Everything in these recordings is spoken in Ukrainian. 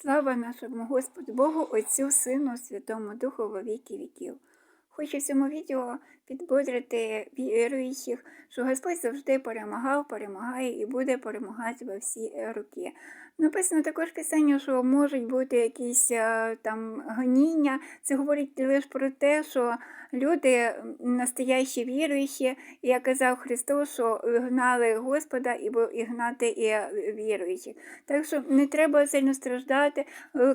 Слава нашому Господу Богу, Отцю, Сину, Святому Духу во віки віків. Хочу в цьому відео підбодрити віруючих, що Господь завжди перемагав, перемагає і буде перемагати во всі роки. Написано також в Писанні, що можуть бути якісь е, там гоніння. Це говорить лише про те, що люди настоящі віруючі, як казав Христос, що гнали Господа і гнати і е, віруючих. Так що не треба сильно страждати,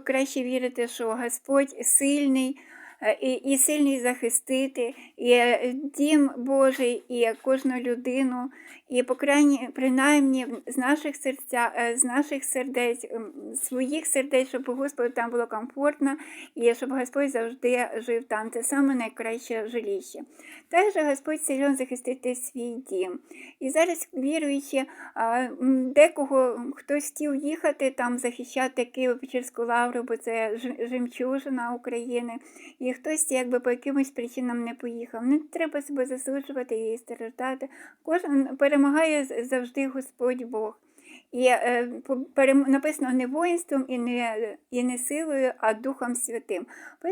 краще вірити, що Господь сильний. Е, І, і сильний захистити, і е, дім Божий, і кожну людину, і по принаймні з наших серця, е, з наших сердець, своїх сердець, щоб Господу там було комфортно, і щоб Господь завжди жив там. Це саме найкраще жилище. Також Господь сильно захистити свій дім. І зараз віруючи, декого хтось хотів їхати там захищати Києво-Печерську лавру, бо це жемчужина України, і хтось якби по якимось причинам не поїхав. Не треба себе засуджувати і страждати. Кожен перемагає завжди Господь Бог. І е, написано не воїнством і не, і не силою, а Духом Святим.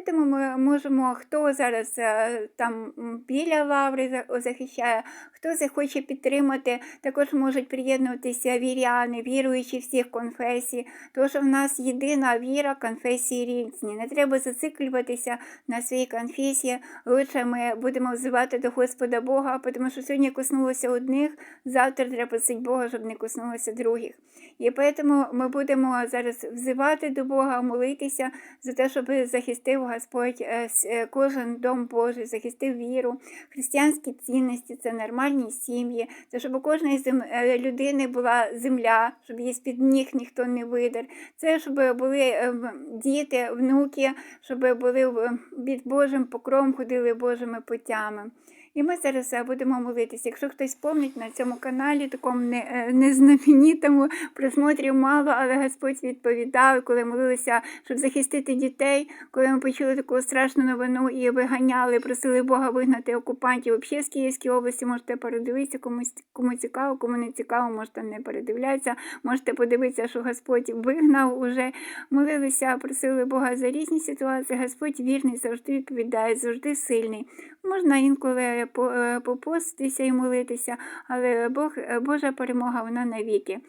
Тому ми можемо, хто зараз е, там біля лаври захищає, хто захоче підтримати, також можуть приєднуватися віряни, віруючі всіх конфесій. Що в нас єдина віра, конфесії різні. Не треба зациклюватися на своїй конфесії. Лучше ми будемо взивати до Господа Бога, тому що сьогодні коснулося одних, завтра треба просити Бога, щоб не коснулося других. І тому ми будемо зараз взивати до Бога, молитися за те, щоб захистив Господь е, е, кожен дом Божий, захистив віру, християнські цінності, це нормальні сім'ї, це щоб у кожної зем... е, людини була земля, щоб її з-під ніг ніхто не видер. Це щоб були діти, внуки, щоб були під Божим покровом, ходили Божими путями. І ми зараз е, будемо молитися. Якщо хтось помнить на цьому каналі, такому не, е, просмотрів мало, але Господь відповідав, коли молилися, щоб захистити дітей, коли ми почули таку страшну новину і виганяли, просили Бога вигнати окупантів. Взагалі з Київської області можете передивитися, комусь кому цікаво, кому не цікаво, можете не передивлятися. Можете подивитися, що Господь вигнав уже. Молилися, просили Бога за різні ситуації. Господь вірний, завжди відповідає, завжди сильний. Можна інколи попоститися і молитися, але Бог, е, Божа перемога вона навіки.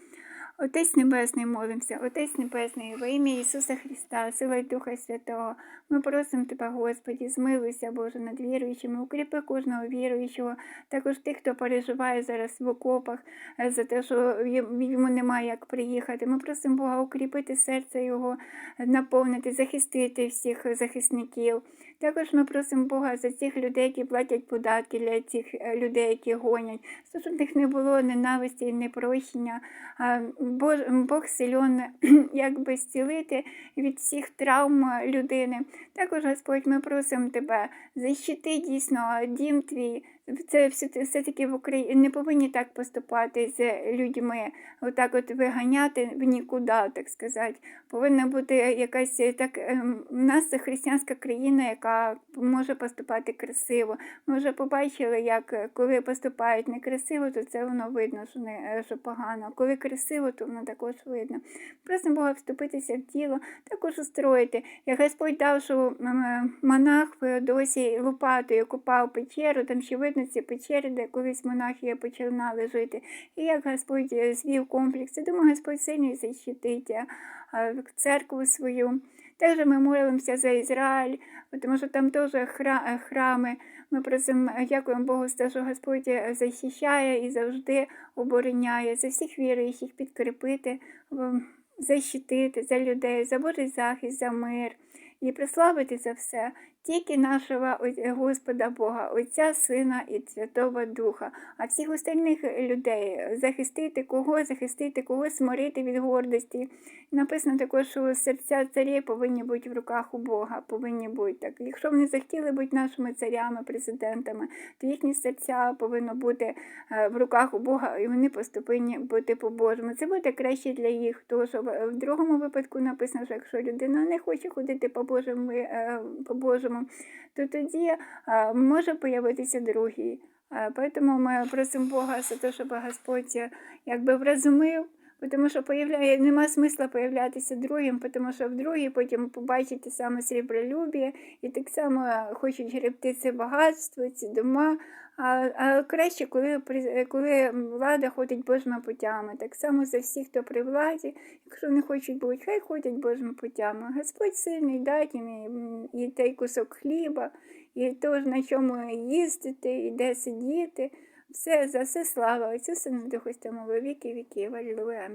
Отець Небесний, молимося, Отець Небесний, во ім'я Ісуса Христа, сила й Духа Святого. Ми просимо Тебе, Господі, змилуйся, Боже, над віруючими, укріпи кожного віруючого, також тих, хто переживає зараз в окопах е, за те, що йому немає як приїхати. Ми просимо Бога укріпити серце Його, е, наповнити, захистити всіх захисників. Також ми просимо Бога за цих людей, які платять податки для цих е, людей, які гонять, щоб в них не було ненависті і непрощення. Бог силен якби зцілити від всіх травм людини. Також, Господь, ми просимо Тебе, защити дійсно дім твій. Це все- все-таки в Україні не повинні так поступати з людьми, отак от виганяти в нікуди, так сказати. Повинна бути якась так. ем, У нас це християнська країна, яка може поступати красиво. Ми вже побачили, як е, коли поступають некрасиво, то це воно видно, що не е, що погано. Коли красиво, то воно також видно. Просимо Бога вступитися в тіло, також устроїти. Як Господь дав, що монах досі лопатою копав печеру, там ще видно ці печери, де колись монахи починали жити. І як Господь е, звів комплекс. Я думаю, Господь сильно защитить е, е, церкву свою. Також ми молимося за Ізраїль, тому що там теж храми. Ми просимо, дякуємо Богу що Господь захищає і завжди обороняє за всіх віруючих підкріпити, защитити за людей, за Божий захист, за мир і прославити за все тільки нашого Господа Бога, Отця, Сина і Святого Духа, а всіх остальних людей захистити кого, захистити кого, смирити від гордості. Написано також, що серця царів повинні бути в руках у Бога, повинні бути так. Якщо вони захотіли бути нашими царями, президентами, то їхні серця повинно бути е, в руках у Бога, і вони повинні бути по-божому. Це буде краще для їх, тому що в в другому випадку написано, що якщо людина не хоче ходити по Божому, е, по Божому, то тоді може появитися другий. Поэтому Тому ми просимо Бога за те, щоб Господь якби вразумив Тому що появляє, нема смисла появлятися другим, тому що в другій потім те саме срібролюбія і так само хочуть гребти це багатство, ці дома. А, а краще, коли, коли влада ходить Божими путями. Так само за всіх, хто при владі, якщо не хочуть бути, хай ходять Божими путями. Господь сильний дать їм і, і той кусок хліба, і то, на чому їздити, і де сидіти. Все, за все слава, Отцю Сину Духу Святому, віки віків. Алілуя.